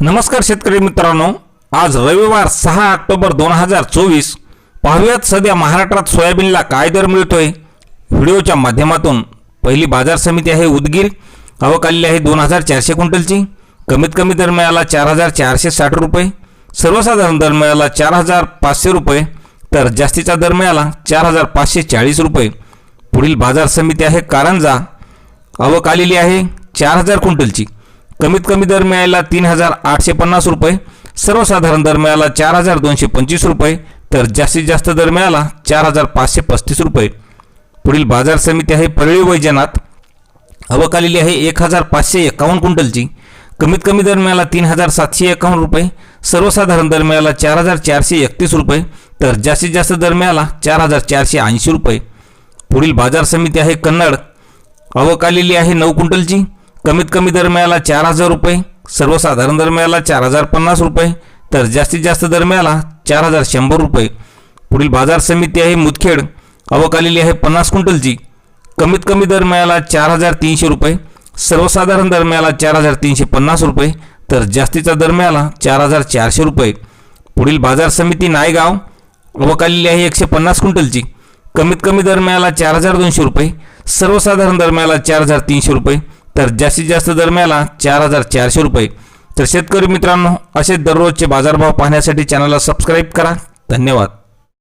नमस्कार शेतकरी मित्रांनो. आज रविवार सहा ऑक्टोबर दोन हजार चोवीस. पाहूयात सध्या महाराष्ट्रात सोयाबीनला काय दर मिळतोय? व्हिडिओच्या माध्यमातून पहिली बाजार समिती आहे उदगीर. आवक आलेली आहे दोन हजार चारशे क्विंटलची. कमीत कमी दर मिळाला चार हजार चारशे साठ रुपये. सर्वसाधारण दर मिळाला चार हजार पाचशे रुपये. तर जास्तीचा दर मिळाला चार हजार पाचशे चाळीस रुपये. पुढील बाजार समिती आहे कारंजा. आवक आलेली आहे चार हजार क्विंटलची. कमीत कमी दर मिळाला तीन हजार आठशे पन्नास रुपये सर्वसाधारण दर मिळाला चार हजार दोनशे पंचवीस रुपये तर जास्तीत जास्त दर मिळाला चार हजार पाचशे पस्तीस रुपये. पुढील बाजार समिती आहे परळी वैजनाथ आवक आलेली आहे एक हजार पाचशे एकावन्न क्विंटलची. कमीत कमी दर मिळाला तीन हजार सातशे एकावन्न रुपये सर्वसाधारण दर मिळाला चार हजार चारशे एकतीस रुपये तर जास्तीत जास्त दर मिळाला चार हजार चारशे ऐंशी रुपये. पुढील बाजार समिती आहे कन्नड. आवक आलेली आहे नऊ क्विंटलची. कमीत कमी दर मिळाला चार हजार रुपये सर्वसाधारण दर मिळाला चार हजार पन्नास रुपये तर जास्तीत जास्त दर मिळाला चार हजार शंभर रुपये. पुढील बाजार समिती आहे मुदखेड आवक आलेली आहे पन्नास क्विंटलची. कमीत कमी दर मिळाला चार हजार तीनशे रुपये सर्वसाधारण दर मिळाला चार हजार तीनशे पन्नास रुपये तर जास्तीचा दर मिळाला चार हजार चारशे रुपये. पुढील बाजार समिती नायगाव आवक आलेली आहे एकशे पन्नास क्विंटलची. कमीत कमी दर मिळाला चार हजार दोनशे रुपये सर्वसाधारण दर मिळाला चार हजार तीनशे रुपये तर जास्तीत जास्त दर मिळाला चार हजार चारशे रुपये. तर शेतकरी मित्रांनो असे दररोजचे बाजारभाव पाहण्यासाठी चॅनलला सबस्क्राईब करा. धन्यवाद.